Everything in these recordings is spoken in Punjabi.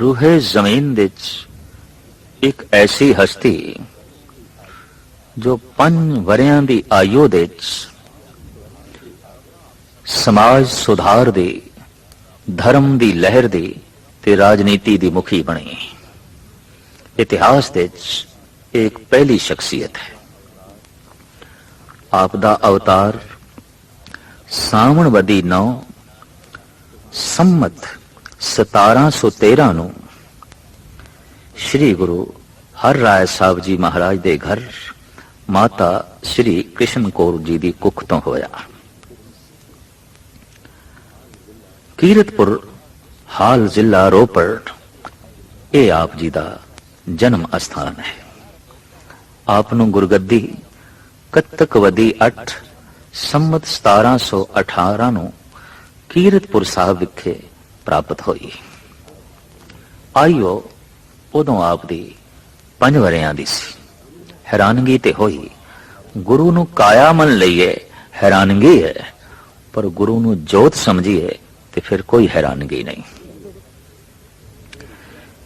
ਰੂਹੇ ਜ਼ਮੀਨ ਵਿੱਚ ਇੱਕ ਐਸੀ ਹਸਤੀ ਜੋ ਪੰਜ ਵਰਿਆਂ ਦੀ ਆਯੂ ਦੇ ਵਿੱਚ ਸਮਾਜ ਸੁਧਾਰ ਦੀ, ਧਰਮ ਦੀ ਲਹਿਰ ਦੀ ਤੇ ਰਾਜਨੀਤੀ ਦੀ ਮੁਖੀ ਬਣੀ। ਇਤਿਹਾਸ ਦੇ ਵਿੱਚ ਇੱਕ ਪਹਿਲੀ ਸ਼ਖਸੀਅਤ ਹੈ। ਆਪ ਦਾ ਅਵਤਾਰ ਸਾਵਣ ਬਦੀ 9 ਸੰਮਤ 1713 ਨੂੰ ਸ੍ਰੀ ਗੁਰੂ ਹਰ ਰਾਏ ਸਾਹਿਬ ਜੀ ਮਹਾਰਾਜ ਦੇ ਘਰ ਮਾਤਾ ਸ੍ਰੀ ਕ੍ਰਿਸ਼ਨ ਕੌਰ ਜੀ ਦੀ ਕੁੱਖ ਤੋਂ ਹੋਇਆ। ਕੀਰਤਪੁਰ ਹਾਲ ਜ਼ਿਲ੍ਹਾ ਰੋਪੜ, ਇਹ ਆਪ ਜੀ ਦਾ ਜਨਮ ਅਸਥਾਨ ਹੈ। ਆਪ ਨੂੰ ਗੁਰਗੱਦੀ ਕੱਤਕ ਵਦੀ 8 ਸੰਮਤ 1718 ਨੂੰ ਕੀਰਤਪੁਰ ਸਾਹਿਬ ਵਿਖੇ ਪ੍ਰਾਪਤ ਹੋਈ। ਆਇਓ ਉਦੋਂ ਆਪ ਦੀ ਪੰਜ ਵਰਿਆਂ ਦੀ ਸੀ। ਹੈਰਾਨਗੀ ਤੇ ਹੋਈ, ਗੁਰੂ ਨੂੰ ਕਾਇਆ ਮੰਨ ਲਈਏ, ਹੈਰਾਨਗੀ ਹੈ, ਪਰ ਗੁਰੂ ਨੂੰ ਜੋਤ ਸਮਝੀਏ ਤੇ ਫਿਰ ਕੋਈ ਹੈਰਾਨਗੀ ਨਹੀਂ।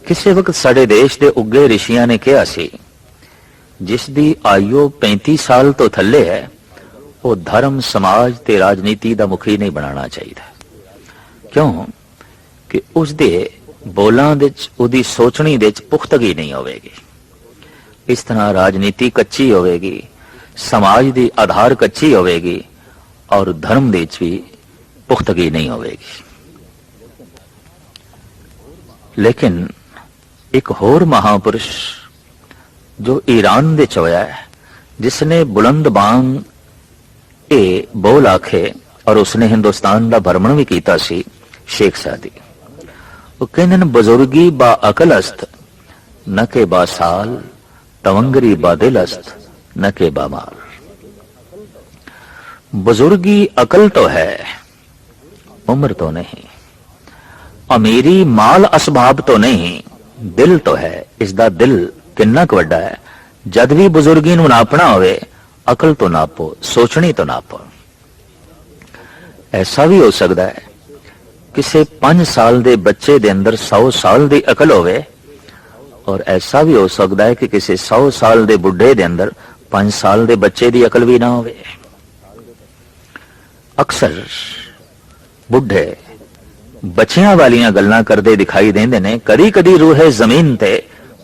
ਕਿਸੇ ਵਕਤ ਸਾਡੇ ਦੇਸ਼ ਦੇ ਉੱਗੇ ਰਿਸ਼ੀਆਂ ਨੇ ਕਿਹਾ ਸੀ, ਜਿਸ ਦੀ ਆਯੂ 35 ਸਾਲ ਤੋਂ ਥੱਲੇ ਹੈ, ਉਹ ਧਰਮ, ਸਮਾਜ ਤੇ ਰਾਜਨੀਤੀ ਦਾ ਮੁਖੀ ਨਹੀਂ ਬਣਾਉਣਾ ਚਾਹੀਦਾ। ਕਿਉਂ? ਕਿ ਉਸ ਦੇ ਬੋਲਾਂ ਵਿੱਚ, ਉਹਦੀ ਸੋਚਣੀ ਦੇ ਵਿੱਚ ਪੁਖਤਗੀ ਨਹੀਂ ਹੋਵੇਗੀ। ਇਸ ਤਰ੍ਹਾਂ ਰਾਜਨੀਤੀ ਕੱਚੀ ਹੋਵੇਗੀ, ਸਮਾਜ ਦੀ ਆਧਾਰ ਕੱਚੀ ਹੋਵੇਗੀ ਔਰ ਧਰਮ ਦੇ ਵਿੱਚ ਵੀ ਪੁਖਤਗੀ ਨਹੀਂ ਹੋਵੇਗੀ। ਲੇਕਿਨ ਇੱਕ ਹੋਰ ਮਹਾਪੁਰਸ਼ ਜੋ ਈਰਾਨ ਦੇ ਚ ਹੋਇਆ ਹੈ ਜਿਸ ਨੇ ਬੁਲੰਦ ਬਾਂਗ ਇਹ ਬੋਲ ਆਖੇ ਔਰ ਉਸਨੇ ਹਿੰਦੁਸਤਾਨ ਦਾ ਭਰਮਣ ਵੀ ਕੀਤਾ ਸੀ, ਸ਼ੇਖ ਸਾਦੀ। ਉਹ ਕਹਿੰਦੇ ਨੇ ਬਜ਼ੁਰਗੀ ਬਾ ਅਕਲ ਅਸਤ ਨ ਕੇ ਬਾ ਸਾਲ ਤਵੰਗਰੀ ਬਾ ਦਿਲ ਅਸਤ ਨ ਕੇ ਬਾ ਮਾਲ ਬਜ਼ੁਰਗੀ ਅਕਲ तो है उम्र तो नहीं ਅਮੀਰੀ ਮਾਲ ਅਸਬਾਬ ਤੋਂ ਨਹੀਂ ਦਿਲ ਤੋਂ ਹੈ ਇਸ ਦਾ ਦਿਲ ਕਿੰਨਾ ਕੁ ਵੱਡਾ ਹੈ ਜਦ ਵੀ ਬਜ਼ੁਰਗੀ ਨੂੰ ਨਾਪਣਾ ਹੋਵੇ ਅਕਲ ਤੋਂ ਨਾਪੋ ਸੋਚਣੀ ਤੋਂ ਨਾਪੋ ਐਸਾ ਵੀ ਹੋ ਸਕਦਾ ਹੈ ਕਿਸੇ 5 ਸਾਲ ਦੇ ਬੱਚੇ ਦੇ ਅੰਦਰ 100 ਸਾਲ ਦੀ ਅਕਲ ਹੋਵੇ, ਔਰ ਐਸਾ ਵੀ ਹੋ ਸਕਦਾ ਹੈ ਕਿ ਕਿਸੇ 100 ਸਾਲ ਦੇ ਬੁੱਢੇ ਦੇ ਅੰਦਰ 5 ਸਾਲ ਦੇ ਬੱਚੇ ਦੀ ਅਕਲ ਵੀ ਨਾ ਹੋਵੇ। ਅਕਸਰ ਬੁੱਢੇ ਬੱਚਿਆਂ ਵਾਲੀਆਂ ਗੱਲਾਂ ਕਰਦੇ ਦਿਖਾਈ ਦਿੰਦੇ ਨੇ। ਕਦੀ ਕਦੀ ਰੂਹੇ ਜ਼ਮੀਨ ਤੇ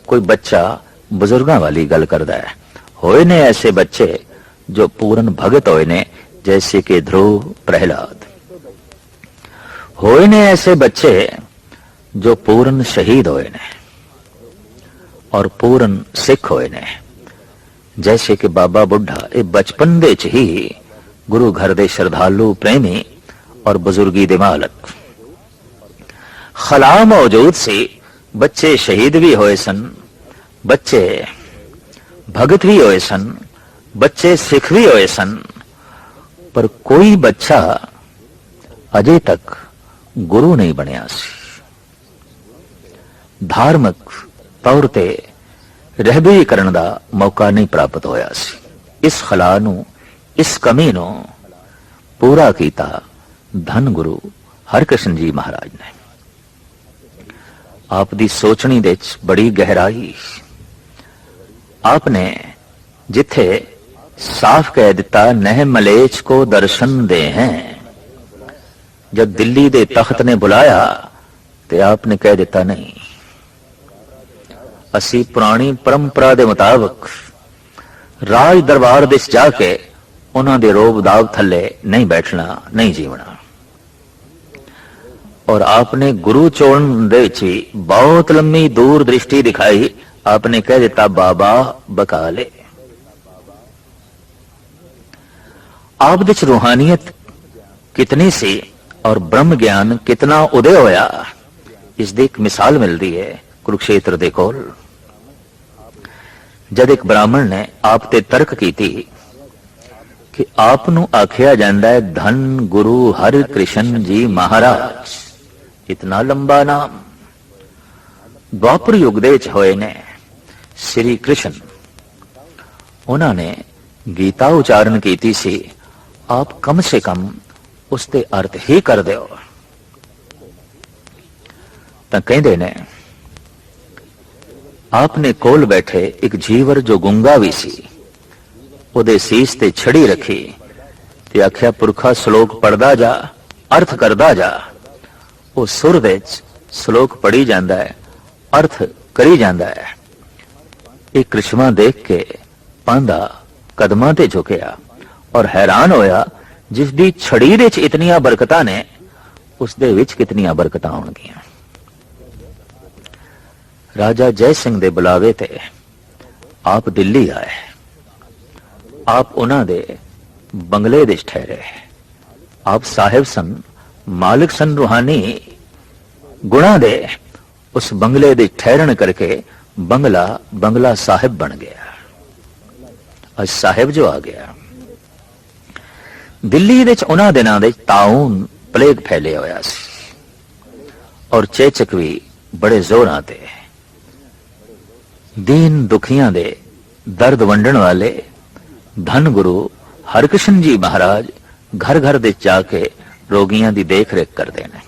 ਕੋਈ ਬੱਚਾ ਬਜ਼ੁਰਗਾਂ ਵਾਲੀ ਗੱਲ ਕਰਦਾ ਹੈ। ਹੋਏ ਨੇ ਐਸੇ ਬੱਚੇ ਜੋ ਪੂਰਨ ਭਗਤ ਹੋਏ ਨੇ, ਜੈਸੇ ਕਿ ਧਰੁਵ ਪ੍ਰਹਿਲਾਦ। ਹੋਏ ਨੇ ਐਸੇ ਬੱਚੇ ਜੋ ਪੂਰਨ ਸ਼ਹੀਦ ਹੋਏ ਨੇ ਔਰ ਪੂਰਨ ਸਿੱਖ ਹੋਏ ਨੇ ਜੈਸੇ ਕਿ ਬਾਬਾ ਬੁੱਢਾ ਇਹ ਬਚਪਨ ਦੇ ਚ ਹੀ ਗੁਰੂ ਘਰ ਦੇ ਸ਼ਰਧਾਲੂ ਪ੍ਰੇਮੀ ਔਰ ਬਜ਼ੁਰਗੀ ਦੇ ਮਾਲਕ ਖਲਾ ਮੌਜੂਦ ਸੀ ਬੱਚੇ ਸ਼ਹੀਦ ਵੀ ਹੋਏ ਸਨ ਬੱਚੇ ਭਗਤ ਵੀ ਹੋਏ ਸਨ ਬੱਚੇ ਸਿੱਖ ਵੀ ਹੋਏ ਸਨ ਪਰ ਕੋਈ ਬੱਚਾ ਅਜੇ ਤੱਕ ਗੁਰੂ ਨਹੀਂ ਬਣਿਆ ਸੀ। ਧਾਰਮਿਕ ਤੌਰ ਤੇ ਰਹਿਬਰੀ ਕਰਨ ਦਾ ਮੌਕਾ ਨਹੀਂ ਪ੍ਰਾਪਤ ਹੋਇਆ ਸੀ। ਇਸ ਖਲਾ ਨੂੰ, ਇਸ ਕਮੀ ਨੂੰ ਪੂਰਾ ਕੀਤਾ ਧੰਨ ਗੁਰੂ ਹਰਕ੍ਰਿਸ਼ਨ ਜੀ ਮਹਾਰਾਜ ਨੇ। ਆਪ ਦੀ ਸੋਚਣੀ ਦੇ ਵਿੱਚ ਬੜੀ ਗਹਿਰਾਈ। ਆਪ ਨੇ ਜਿੱਥੇ ਸਾਫ਼ ਕਹਿ ਦਿੱਤਾ, ਨਹਿ ਮਲੇਚ ਕੋ ਦਰਸ਼ਨ ਦੇ ਹੈ। ਜਦ ਦਿੱਲੀ ਦੇ ਤਖਤ ਨੇ ਬੁਲਾਇਆ ਤੇ ਆਪ ਨੇ ਕਹਿ ਦਿੱਤਾ ਨਹੀਂ। ਅਸੀਂ ਪੁਰਾਣੀ ਪਰੰਪਰਾ ਦੇ ਮੁਤਾਬਕ ਰਾਜ ਦਰਬਾਰ ਦੇ ਵਿੱਚ ਜਾ ਕੇ ਉਹਨਾਂ ਦੇ ਰੋਬ ਦਾਬ ਥੱਲੇ ਨਹੀਂ ਬੈਠਣਾ, ਨਹੀਂ ਜੀਵਣਾ। ਔਰ ਆਪਨੇ ਗੁਰੂ ਚੋਣ ਦੇ ਵਿੱਚ ਵੀ ਬਹੁਤ ਲੰਮੀ ਦੂਰ ਦ੍ਰਿਸ਼ਟੀ ਦਿਖਾਈ ਆਪਨੇ ਕਹਿ ਦਿੱਤਾ, ਬਾਬਾ ਬਕਾਲੇ। ਆਪ ਦੇ ਚ ਰੂਹਾਨੀਅਤ ਕਿਤਨੀ ਸੀ ਔਰ ਬ੍ਰਹਮ ਗਿਆਨ ਕਿਤਨਾ ਉਦੇ ਹੋਇਆ ਇਸ ਦੀ ਇੱਕ ਮਿਸਾਲ ਮਿਲਦੀ ਹੈ ਕੁਰੂਕਸ਼ੇਤਰ ਦੇ ਕੋਲ ਜਦ ਇੱਕ ਬ੍ਰਾਹਮਣ ਨੇ ਆਪ ਤੇ ਤਰਕ ਕੀਤੀ ਕਿ ਆਪ ਨੂੰ ਆਖਿਆ ਜਾਂਦਾ ਹੈ ਧੰਨ ਗੁਰੂ ਹਰਿ ਕ੍ਰਿਸ਼ਨ ਜੀ ਮਹਾਰਾਜ ਇਤਨਾ ਲੰਬਾ ਨਾਮ ਦੁਆਪਰ ਯੁੱਗ ਦੇ ਵਿੱਚ ਹੋਏ ਨੇ ਸ੍ਰੀ ਕ੍ਰਿਸ਼ਨ ਉਹਨਾਂ ਨੇ ਗੀਤਾ ਉਚਾਰਨ ਕੀਤੀ ਸੀ ਆਪ ਕਮ ਸੇ ਕਮ ਉਸ ਤੇ ਅਰਥ ਹੀ ਕਰ ਦਿਓ ਤਾਂ ਕਹਿੰਦੇ ਨੇ, ਆਪਨੇ ਕੋਲ ਬੈਠੇ ਇੱਕ ਜੀਵਰ ਜੋ ਗੁੰਗਾ ਵੀ ਸੀ, ਉਹਦੇ ਸੀਸ ਤੇ ਛੜੀ ਰੱਖੀ ਤੇ ਆਖਿਆ, ਪੁਰਖਾ ਸ਼ਲੋਕ ਪੜਦਾ ਜਾ, ਅਰਥ ਕਰਦਾ ਜਾ। ਉਹ ਸੁਰ ਵਿੱਚ ਸ਼ਲੋਕ ਪੜੀ ਜਾਂਦਾ ਹੈ, ਅਰਥ ਕਰੀ ਜਾਂਦਾ ਹੈ। ਇਹ ਕ੍ਰਿਸ਼ਮਾ ਦੇਖ ਕੇ ਪਾਂਦਾ ਕਦਮਾਂ ਤੇ ਝੁਕਿਆ ਔਰ ਹੈਰਾਨ ਹੋਇਆ ਜਿਸ ਦੀ ਛੜੀ ਵਿੱਚ ਇਤਨੀਆਂ ਬਰਕਤਾਂ ਨੇ ਉਸ ਦੇ ਵਿੱਚ ਕਿਤਨੀਆਂ ਬਰਕਤਾਂ ਹੋਣਗੀਆਂ ਰਾਜਾ ਜੈ ਸਿੰਘ ਦੇ ਬੁਲਾਵੇ ਤੇ ਆਪ ਦਿੱਲੀ ਆਏ ਆਪ ਉਹਨਾਂ ਦੇ ਬੰਗਲੇ ਵਿੱਚ ਠਹਿਰੇ ਆਪ ਸਾਹਿਬ ਸਨ ਮਾਲਕ ਸਨ ਰੂਹਾਨੀ ਗੁਣਾ ਦੇ ਉਸ ਬੰਗਲੇ ਦੇ ਠਹਿਰਣ ਕਰਕੇ ਬੰਗਲਾ ਬੰਗਲਾ ਸਾਹਿਬ ਬਣ ਗਿਆ ਅੱਜ ਸਾਹਿਬ ਜੋ ਆ ਗਿਆ ਦਿੱਲੀ ਵਿੱਚ ਉਹਨਾਂ ਦਿਨਾਂ ਦੇ ਤਾਉਨ ਪਲੇਗ ਫੈਲਿਆ ਹੋਇਆ ਸੀ। ਔਰ ਚੇਚਕ ਵੀ ਬੜੇ ਜ਼ੋਰਾਂ ਤੇ ਦੀਨ ਦੁਖੀਆਂ ਦੇ ਦਰਦ ਵੰਡਣ ਵਾਲੇ ਧਨ ਗੁਰੂ ਹਰਕ੍ਰਿਸ਼ਨ ਜੀ ਮਹਾਰਾਜ ਘਰ ਘਰ ਦੇ ਜਾ ਕੇ ਰੋਗੀਆਂ ਦੀ ਦੇਖ ਰੇਖ ਕਰਦੇ ਨੇ।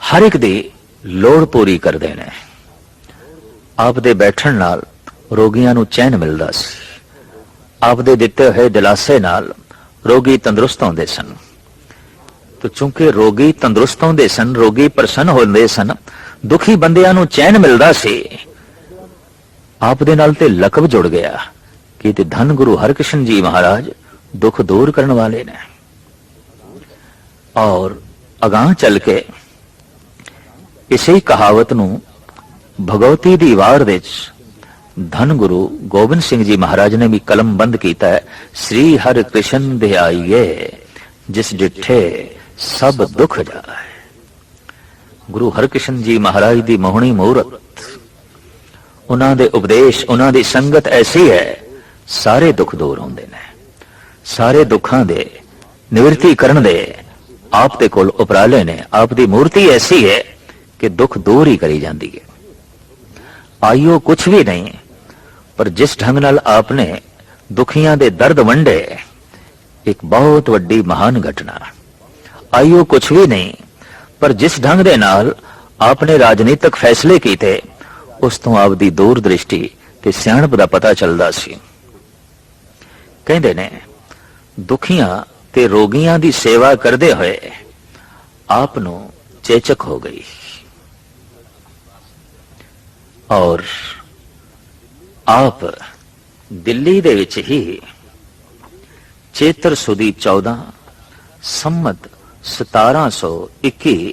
ਹਰ ਇੱਕ ਦੀ ਲੋੜ ਪੂਰੀ ਕਰਦੇ ਨੇ। ਆਪ ਦੇ ਬੈਠਣ ਨਾਲ ਰੋਗੀਆਂ ਨੂੰ ਚੈਨ ਮਿਲਦਾ ਸੀ। ਆਪਦੇ ਦਿੱਤੇ ਹੋਏ ਦਿਲਾਸੇ ਨਾਲ ਰੋਗੀ ਤੰਦਰੁਸਤ ਹੁੰਦੇ ਸਨ। ਤੇ ਚੂੰਕਿ ਰੋਗੀ ਤੰਦਰੁਸਤ ਹੁੰਦੇ ਸਨ, ਰੋਗੀ ਪ੍ਰਸੰਨ ਹੁੰਦੇ ਸਨ, ਦੁਖੀ ਬੰਦਿਆਂ ਨੂੰ ਚੈਨ ਮਿਲਦਾ ਸੀ। ਆਪ ਦੇ ਨਾਲ ਤੇ ਲਕਬ ਜੁੜ ਗਿਆ ਕਿ ਤੇ ਧੰਨ ਗੁਰੂ ਹਰਕ੍ਰਿਸ਼ਨ ਜੀ ਮਹਾਰਾਜ ਦੁੱਖ ਦੂਰ ਕਰਨ ਵਾਲੇ ਨੇ। ਔਰ ਅਗਾਹ ਚੱਲ ਕੇ ਇਸੇ ਕਹਾਵਤ ਨੂੰ ਭਗਵਤੀ ਦੀ ਵਾਰ ਵਿੱਚ ਧੰਨ ਗੁਰੂ ਗੋਬਿੰਦ ਸਿੰਘ ਜੀ ਮਹਾਰਾਜ ਨੇ ਵੀ ਕਲਮ ਬੰਦ ਕੀਤਾ ਹੈ ਸ੍ਰੀ ਹਰਿ ਕ੍ਰਿਸ਼ਨ ਦੇ ਆਈਏ ਜਿਸ ਡਿਠੇ ਸਭ ਦੁੱਖ ਜਾਏ ਗੁਰੂ ਹਰਕ੍ਰਿਸ਼ਨ ਜੀ ਮਹਾਰਾਜ ਦੀ ਮੋਹਣੀ ਮੂਰਤ ਉਹਨਾਂ ਦੇ ਉਪਦੇਸ਼ ਉਹਨਾਂ ਦੀ ਸੰਗਤ ਐਸੀ ਹੈ ਸਾਰੇ ਦੁੱਖ ਦੂਰ ਹੁੰਦੇ ਨੇ ਸਾਰੇ ਦੁੱਖਾਂ ਦੇ ਨਿਵਰਤੀ ਕਰਨ ਦੇ ਆਪ ਦੇ ਕੋਲ ਉਪਰਾਲੇ ਨੇ ਆਪ ਦੀ ਮੂਰਤੀ ਐਸੀ ਹੈ ਕਿ ਦੁੱਖ ਦੂਰ ਹੀ ਕਰੀ ਜਾਂਦੀ ਹੈ ਆਇਓ ਕੁਝ ਵੀ ਨਹੀਂ ਪਰ ਜਿਸ ਢੰਗ ਨਾਲ ਆਪ ਨੇ ਦੁਖੀਆਂ ਦੇ ਦਰਦ ਵੰਡੇ, ਇੱਕ ਬਹੁਤ ਵੱਡੀ ਮਹਾਨ ਘਟਨਾ। ਆਇਓ ਕੁਝ ਵੀ ਨਹੀਂ, ਪਰ ਜਿਸ ਢੰਗ ਦੇ ਨਾਲ ਆਪਨੇ ਰਾਜਨੀਤਿਕ ਫੈਸਲੇ ਕੀਤੇ, ਉਸ ਤੋਂ ਆਪ ਦੀ ਦੂਰ ਦ੍ਰਿਸ਼ਟੀ ਤੇ ਸਿਆਣਪ ਦਾ ਪਤਾ ਚੱਲਦਾ ਸੀ। ਕਹਿੰਦੇ ਨੇ, ਦੁਖੀਆਂ ਤੇ ਰੋਗੀਆਂ ਦੀ ਸੇਵਾ ਕਰਦੇ ਹੋਏ ਆਪ ਨੂੰ ਚੇਚਕ ਹੋ ਗਈ। ਔਰ ਆਪ ਦਿੱਲੀ ਦੇ ਵਿੱਚ ਹੀ ਚੇਤਰ ਸੁਦੀ 14 ਸੰਮਤ 1721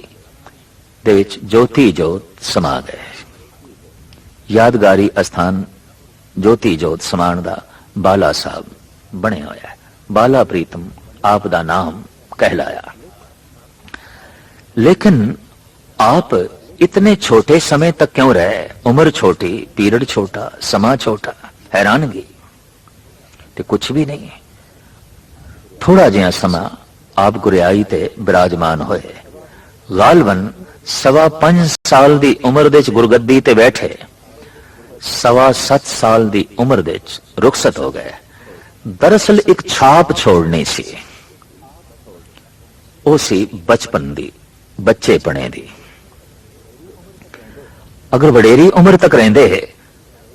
ਦੇ ਵਿੱਚ ਜੋਤੀ ਜੋਤ ਸਮਾ ਗਏ। ਯਾਦਗਾਰੀ ਅਸਥਾਨ ਜੋਤੀ ਜੋਤ ਸਮਾਨ ਦਾ ਬਾਲਾ ਸਾਹਿਬ ਬਣਿਆ ਹੋਇਆ ਹੈ। ਬਾਲਾ ਪ੍ਰੀਤਮ ਆਪ ਦਾ ਨਾਮ ਕਹਿਲਾਇਆ। ਲੇਕਿਨ ਆਪ इतने छोटे समय तक क्यों रहे उम्र छोटी पीरियड छोटा समा छोटा हैरानगी ਤੇ ਕੁਝ ਵੀ ਨਹੀਂ ਥੋੜਾ ਜਿਹਾ ਸਮਾਂ ਆਪ ਗੁਰਿਆਈ ਤੇ ਬਿਰਾਜਮਾਨ ਹੋਏ ਗਾਲਵਨ ਸਵਾ 5 ਸਾਲ ਦੀ ਉਮਰ ਦੇ ਵਿੱਚ ਗੁਰਗੱਦੀ ਤੇ ਬੈਠੇ ਸਵਾ 7 ਸਾਲ ਦੀ ਉਮਰ ਦੇ ਵਿੱਚ ਰੁਖਸਤ ਹੋ ਗਏ ਦਰਅਸਲ ਇੱਕ ਛਾਪ ਛੋੜਨੀ ਸੀ ਉਹ ਸੀ ਬਚਪਨ ਦੀ ਬੱਚੇਪਣੇ ਦੀ ਅਗਰ ਵਡੇਰੀ ਉਮਰ ਤੱਕ ਰਹਿੰਦੇ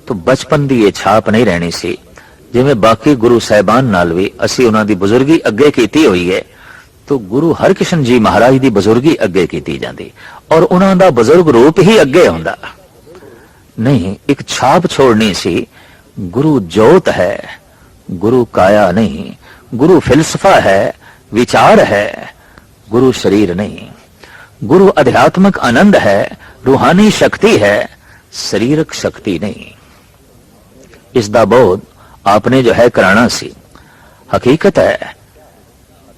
ਤਾਂ ਬਚਪਨ ਦੀ ਇਹ ਛਾਪ ਨਹੀਂ ਰਹਿਣੀ ਸੀ। ਜਿਵੇਂ ਬਾਕੀ ਗੁਰੂ ਸਾਹਿਬਾਨ ਨਾਲ ਵੀ ਅਸੀਂ ਉਹਨਾਂ ਦੀ ਬਜ਼ੁਰਗੀ ਅੱਗੇ ਕੀਤੀ ਹੋਈ ਹੈ, ਤਾਂ ਗੁਰੂ ਹਰਕ੍ਰਿਸ਼ਨ ਜੀ ਮਹਾਰਾਜ ਦੀ ਬਜ਼ੁਰਗੀ ਅੱਗੇ ਕੀਤੀ ਜਾਂਦੀ। ਔਰ ਉਹਨਾਂ ਦਾ ਬਜ਼ੁਰਗ ਰੂਪ ਹੀ ਅੱਗੇ ਹੁੰਦਾ। ਨਹੀਂ, ਇੱਕ ਛਾਪ ਛੋੜਨੀ ਸੀ, ਗੁਰੂ ਜੋਤ ਹੈ, ਗੁਰੂ ਕਾਇਆ ਨਹੀਂ, ਗੁਰੂ ਫਿਲਸਫਾ ਹੈ, ਵਿਚਾਰ ਹੈ, ਗੁਰੂ ਸ਼ਰੀਰ ਨਹੀਂ। ਗੁਰੂ ਅਧਿਆਤਮਕ ਆਨੰਦ ਹੈ ਰੂਹਾਨੀ ਸ਼ਕਤੀ ਹੈ ਸਰੀਰਕ ਸ਼ਕਤੀ ਨਹੀਂ ਇਸ ਦਾ ਬੋਧ ਆਪਨੇ ਜੋ ਹੈ ਕਰਾਣਾ ਸੀ ਹਕੀਕਤ ਹੈ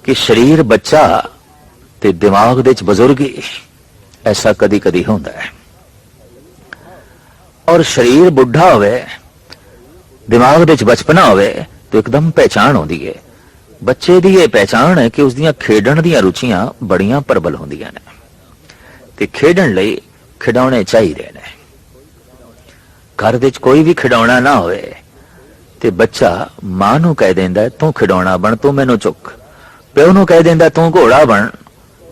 ਕਿ ਸਰੀਰ ਬੱਚਾ ਤੇ ਦਿਮਾਗ ਦੇ ਵਿੱਚ ਬਜ਼ੁਰਗੀ ਐਸਾ ਕਦੀ ਕਦੀ ਹੁੰਦਾ ਹੈ ਔਰ ਸਰੀਰ ਬੁੱਢਾ ਹੋਵੇ ਦਿਮਾਗ ਦੇ ਵਿੱਚ ਬਚਪਨਾ ਹੋਵੇ ਤੇ ਇੱਕਦਮ ਪਹਿਚਾਣ ਆਉਂਦੀ ਹੈ ਬੱਚੇ ਦੀ ਇਹ ਪਹਿਚਾਣ ਹੈ ਕਿ ਉਸ ਦੀਆਂ ਖੇਡਣ ਦੀਆਂ ਰੁਚੀਆਂ ਬੜੀਆਂ ਪ੍ਰਬਲ ਹੁੰਦੀਆਂ ਨੇ ਤੇ ਖੇਡਣ ਲਈ ਖਿਡੌਣੇ ਚਾਹੀਦੇ ਨੇ। ਘਰ ਵਿੱਚ ਕੋਈ ਵੀ ਖਿਡੌਣਾ ਨਾ ਹੋਵੇ ਤੇ ਬੱਚਾ ਮਾਂ ਨੂੰ ਕਹਿ ਦਿੰਦਾ, ਤੂੰ ਖਿਡੌਣਾ ਬਣ, ਤੂੰ ਮੈਨੂੰ ਚੁੱਕ। ਪਿਓ ਨੂੰ ਕਹਿ ਦਿੰਦਾ, ਤੂੰ ਘੋੜਾ ਬਣ,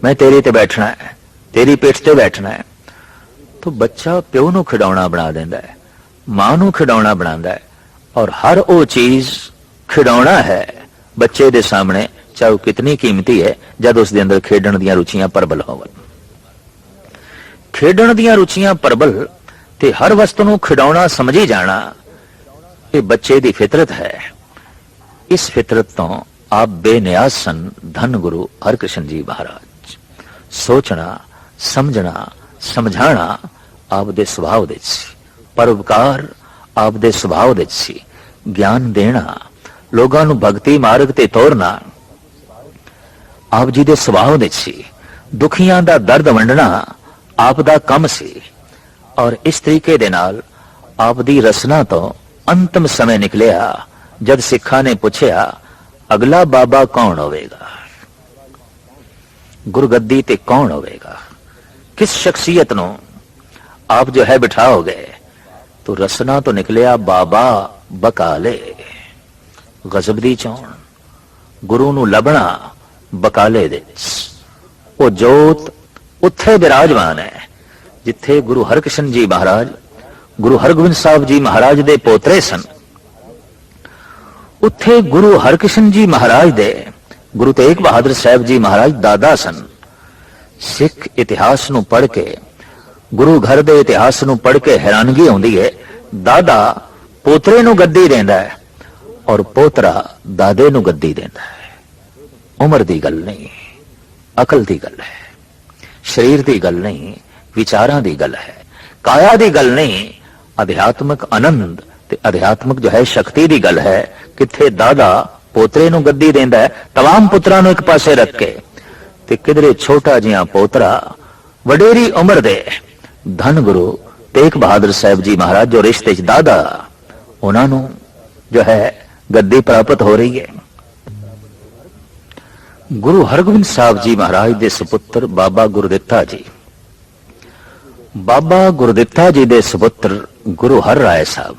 ਮੈਂ ਤੇਰੇ ਤੇ ਬੈਠਣਾ ਹੈ, ਤੇਰੀ ਪਿੱਠ ਤੇ ਬੈਠਣਾ ਹੈ। ਤਾਂ ਬੱਚਾ ਪਿਓ ਨੂੰ ਖਿਡੌਣਾ ਬਣਾ ਦਿੰਦਾ ਹੈ, ਮਾਂ ਨੂੰ ਖਿਡੌਣਾ ਬਣਾਉਂਦਾ ਹੈ ਔਰ ਹਰ ਉਹ ਚੀਜ਼ ਖਿਡੌਣਾ ਹੈ ਬੱਚੇ ਦੇ ਸਾਹਮਣੇ, ਚਾਹੇ ਕਿਤਨੀ ਕੀਮਤੀ ਹੈ, ਜਦ ਉਸ ਦੇ ਅੰਦਰ ਖੇਡਣ ਦੀਆਂ ਰੁਚੀਆਂ ਪ੍ਰਬਲ ਹੋਵਣ। ਖੇਡਣ ਦੀਆਂ ਰੁਚੀਆਂ ਪ੍ਰਬਲ ਤੇ ਹਰ ਵਸਤੂ ਨੂੰ ਖਿਡਾਉਣਾ ਸਮਝੀ ਜਾਣਾ, ਇਹ ਬੱਚੇ ਦੀ ਫਿਤਰਤ ਹੈ। ਇਸ ਫਿਤਰਤ ਤੋਂ ਆਪ ਬੇਨਿਆਜ਼ ਸਨ ਧੰਨ ਗੁਰੂ ਹਰਕ੍ਰਿਸ਼ਨ ਜੀ ਮਹਾਰਾਜ। ਸੋਚਣਾ, ਸਮਝਣਾ, ਸਮਝਾਣਾ ਆਪ ਦੇ ਸੁਭਾਅ ਦੇ ਸੀ। ਪਰਉਪਕਾਰ ਆਪ ਦੇ ਸੁਭਾਅ ਦੇ ਸੀ। ਗਿਆਨ ਦੇਣਾ, ਲੋਕਾਂ ਨੂੰ ਭਗਤੀ ਮਾਰਗ ਤੇ ਤੋਰਨਾ ਆਪ ਜੀ ਦੇ ਸੁਭਾਅ ਦੇ ਸੀ। ਦੁਖੀਆਂ ਦਾ ਦਰਦ ਵੰਡਣਾ ਆਪ ਦਾ ਕੰਮ ਸੀ ਔਰ ਇਸ ਤਰੀਕੇ ਦੇ ਨਾਲ ਆਪ ਦੀ ਰਸਨਾ ਤੋਂ ਅੰਤਮ ਸਮੇਂ ਨਿਕਲਿਆ, ਜਦ ਸਿੱਖਾਂ ਨੇ ਪੁੱਛਿਆ, ਅਗਲਾ ਬਾਬਾ ਕੌਣ ਹੋਵੇਗਾ? ਗੁਰਗੱਦੀ ਤੇ ਕੌਣ ਹੋਵੇਗਾ? ਕਿਸ ਸ਼ਖਸੀਅਤ ਨੂੰ ਆਪ ਜੋ ਹੈ ਬਿਠਾਓਗੇ? तो ਰਸਨਾ ਤੋਂ ਨਿਕਲਿਆ ਬਾਬਾ ਬਕਾਲੇ। ਗਜ਼ਬ ਦੀ ਚੋਣ। ਗੁਰੂ ਨੂੰ ਲੱਭਣਾ ਬਕਾਲੇ ਦੇ ਉਹ ਜੋਤ ਉੱਥੇ ਬਿਰਾਜਮਾਨ ਹੈ, ਜਿੱਥੇ ਗੁਰੂ ਹਰਕ੍ਰਿਸ਼ਨ ਜੀ ਮਹਾਰਾਜ, ਗੁਰੂ ਹਰਗੋਬਿੰਦ ਸਾਹਿਬ ਜੀ ਮਹਾਰਾਜ ਦੇ ਪੋਤਰੇ ਸਨ। ਉੱਥੇ ਗੁਰੂ ਹਰਕ੍ਰਿਸ਼ਨ ਜੀ ਮਹਾਰਾਜ ਦੇ ਗੁਰੂ ਤੇਗ ਬਹਾਦਰ ਸਾਹਿਬ ਜੀ ਮਹਾਰਾਜ ਦਾਦਾ ਸਨ। ਸਿੱਖ ਇਤਿਹਾਸ ਨੂੰ ਪੜ੍ਹ ਕੇ, ਗੁਰੂ ਘਰ ਦੇ ਇਤਿਹਾਸ ਨੂੰ ਪੜ੍ਹ ਕੇ ਹੈਰਾਨਗੀ ਆਉਂਦੀ ਹੈ, ਦਾਦਾ ਪੋਤਰੇ ਨੂੰ ਗੱਦੀ ਦਿੰਦਾ ਹੈ ਔਰ ਪੋਤਰਾ ਦਾਦੇ ਨੂੰ ਗੱਦੀ ਦਿੰਦਾ ਹੈ। ਉਮਰ ਦੀ ਗੱਲ ਨਹੀਂ, ਅਕਲ ਦੀ ਗੱਲ ਹੈ। ਸਰੀਰ ਦੀ ਗੱਲ ਨਹੀਂ ਵਿਚਾਰਾਂ ਦੀ ਗੱਲ ਹੈ ਕਾਇਆ ਦੀ ਗੱਲ ਨਹੀਂ ਅਧਿਆਤਮਕ ਆਨੰਦ ਤੇ ਅਧਿਆਤਮਕ ਜੋ ਹੈ ਸ਼ਕਤੀ ਦੀ ਗੱਲ ਹੈ ਕਿੱਥੇ ਦਾਦਾ ਪੋਤਰੇ ਨੂੰ ਗੱਦੀ ਦਿੰਦਾ ਹੈ तमाम ਪੁੱਤਰਾਂ ਨੂੰ ਇੱਕ ਪਾਸੇ ਰੱਖ ਕੇ ਤੇ ਕਿਧਰੇ ਛੋਟਾ ਜਿਹਾ ਪੋਤਰਾ ਵਡੇਰੀ ਉਮਰ ਦੇ ਧੰਨ ਗੁਰੂ ਤੇਗ ਬਹਾਦਰ ਸਾਹਿਬ ਜੀ ਮਹਾਰਾਜ ਜੋ ਰਿਸ਼ਤੇ ਚ ਦਾਦਾ ਉਹਨਾਂ ਨੂੰ ਜੋ ਹੈ ਗੱਦੀ ਪ੍ਰਾਪਤ ਹੋ ਰਹੀ ਹੈ ਗੁਰੂ ਹਰਗੋਬਿੰਦ ਸਾਹਿਬ ਜੀ ਮਹਾਰਾਜ ਦੇ ਸੁਪੁੱਤਰ ਬਾਬਾ ਗੁਰਦਿੱਤਾ ਜੀ। ਬਾਬਾ ਗੁਰਦਿੱਤਾ ਜੀ ਦੇ ਸੁਪੁੱਤਰ ਗੁਰੂ ਹਰ ਰਾਏ ਸਾਹਿਬ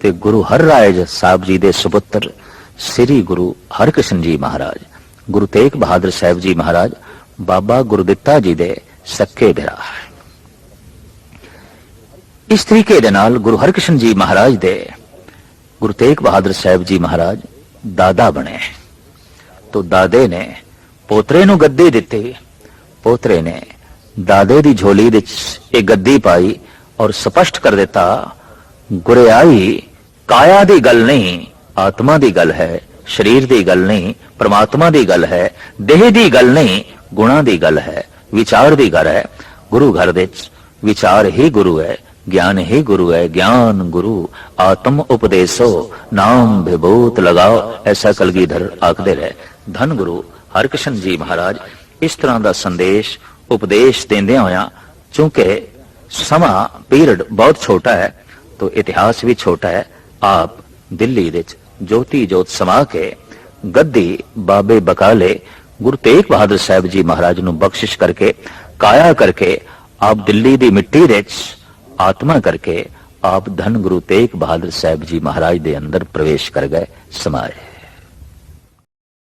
ਤੇ ਗੁਰੂ ਹਰ ਰਾਏ ਸਾਹਿਬ ਜੀ ਦੇ ਸੁਪੁੱਤਰ ਸ੍ਰੀ ਗੁਰੂ ਹਰਕ੍ਰਿਸ਼ਨ ਜੀ ਮਹਾਰਾਜ, ਗੁਰੂ ਤੇਗ ਬਹਾਦਰ ਸਾਹਿਬ ਜੀ ਮਹਾਰਾਜ, ਬਾਬਾ ਗੁਰਦਿੱਤਾ ਜੀ ਦੇ ਸੱਕੇ ਭਰਾ ਇਸ ਤਰੀਕੇ ਦੇ ਨਾਲ ਗੁਰੂ ਹਰਕ੍ਰਿਸ਼ਨ ਜੀ ਮਹਾਰਾਜ ਦੇ ਗੁਰੂ ਤੇਗ ਬਹਾਦਰ ਸਾਹਿਬ ਜੀ ਮਹਾਰਾਜ ਦਾਦਾ ਬਣੇ। ਤੋ ਦਾਦੇ ਨੇ ਪੋਤਰੇ ਨੂੰ ਗੱਦੀ ਦਿੱਤੀ। ਪੋਤਰੇ ਨੇ ਦਾਦੇ ਦੀ ਝੋਲੀ ਵਿੱਚ ਇਹ ਗੱਦੀ ਪਾਈ ਔਰ ਸਪਸ਼ਟ ਕਰ ਦਿੱਤਾ, ਗੁਰਿਆਈ, ਕਾਇਆ ਦੀ ਗੱਲ ਨਹੀਂ, ਆਤਮਾ ਦੀ ਗੱਲ ਹੈ, ਸਰੀਰ ਦੀ ਗੱਲ ਨਹੀਂ, ਪ੍ਰਮਾਤਮਾ ਦੀ ਗੱਲ ਹੈ, ਦੇਹ ਦੀ ਗੱਲ ਨਹੀਂ, ਗੁਣਾ ਦੀ ਗੱਲ ਹੈ, ਵਿਚਾਰ ਦੀ ਗੱਲ ਹੈ। ਗੁਰੂ ਘਰ ਦੇ ਵਿੱਚ ਵਿਚਾਰ ਹੀ ਗੁਰੂ ਹੈ, ਗਿਆਨ ਹੀ ਗੁਰੂ ਹੈ, ਗਿਆਨ ਗੁਰੂ, ਆਤਮ ਉਪਦੇਸੋ, ਨਾਮ ਵਿਭੂਤ ਲਗਾਓ, ਐਸਾ ਕਲਗੀਧਰ ਆਖਦੇ ਰਹੇ। ਧੰਨ ਗੁਰੂ ਹਰਕ੍ਰਿਸ਼ਨ ਜੀ ਮਹਾਰਾਜ, ਇਸ ਤਰ੍ਹਾਂ ਦਾ ਸੰਦੇਸ਼, ਉਪਦੇਸ਼ ਦਿੰਦਿਆਂ ਹੋਇਆਂ, ਚੂੰਕਿ ਸਮਾਂ ਪੀਰੀਅਡ ਬਹੁਤ ਛੋਟਾ ਹੈ, ਤੋ ਇਤਿਹਾਸ ਵੀ ਛੋਟਾ ਹੈ, ਆਪ ਦਿੱਲੀ ਵਿੱਚ ਜੋਤੀ ਜੋਤ ਸਮਾ ਕੇ ਗੱਦੀ ਬਾਬੇ ਬਕਾਲੇ ਗੁਰੂ ਤੇਗ ਬਹਾਦਰ ਸਾਹਿਬ ਜੀ ਮਹਾਰਾਜ ਨੂੰ ਬਖਸ਼ਿਸ਼ ਕਰਕੇ, ਕਾਇਆ ਕਰਕੇ, ਆਪ ਦਿੱਲੀ ਦੀ ਮਿੱਟੀ ਵਿੱਚ ਆਤਮਾ ਕਰਕੇ, ਆਪ ਧੰਨ ਗੁਰੂ ਤੇਗ ਬਹਾਦਰ ਸਾਹਿਬ ਜੀ ਮਹਾਰਾਜ ਦੇ ਅੰਦਰ ਪ੍ਰਵੇਸ਼ ਕਰ ਗਏ ਸਮਾਏ।